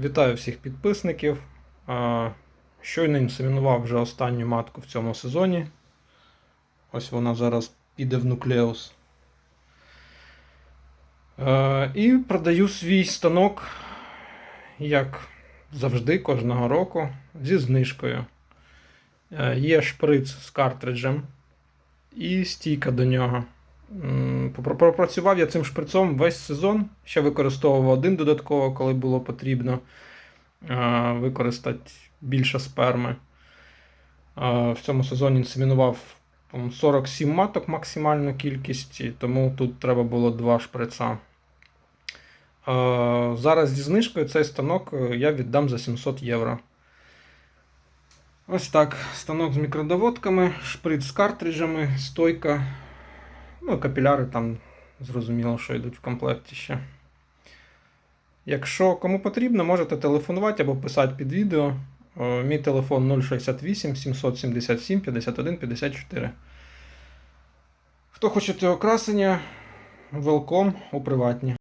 Вітаю всіх підписників. Щойно інсемінував вже останню матку в цьому сезоні. Ось вона зараз піде в нуклеус. І продаю свій станок, як завжди, кожного року, зі знижкою. Е, Є шприц з картриджем і стійка до нього. Пропрацював я цим шприцом весь сезон. Ще використовував один додатково, коли було потрібно е, використати більше сперми. Е, В цьому сезоні інсемінував по-моєму, 47 маток максимальну кількість, і тому тут треба було два шприца. Е, Зараз зі знижкою цей станок я віддам за 700 євро. Ось так. Станок з мікродоводками, шприц з картриджами, стойка. Ну, капіляри там зрозуміло, що йдуть в комплекті ще. Якщо кому потрібно, можете телефонувати або писати під відео. Е, Мій телефон 068 777 51 54. Хто хоче цього красення, велком у приватні.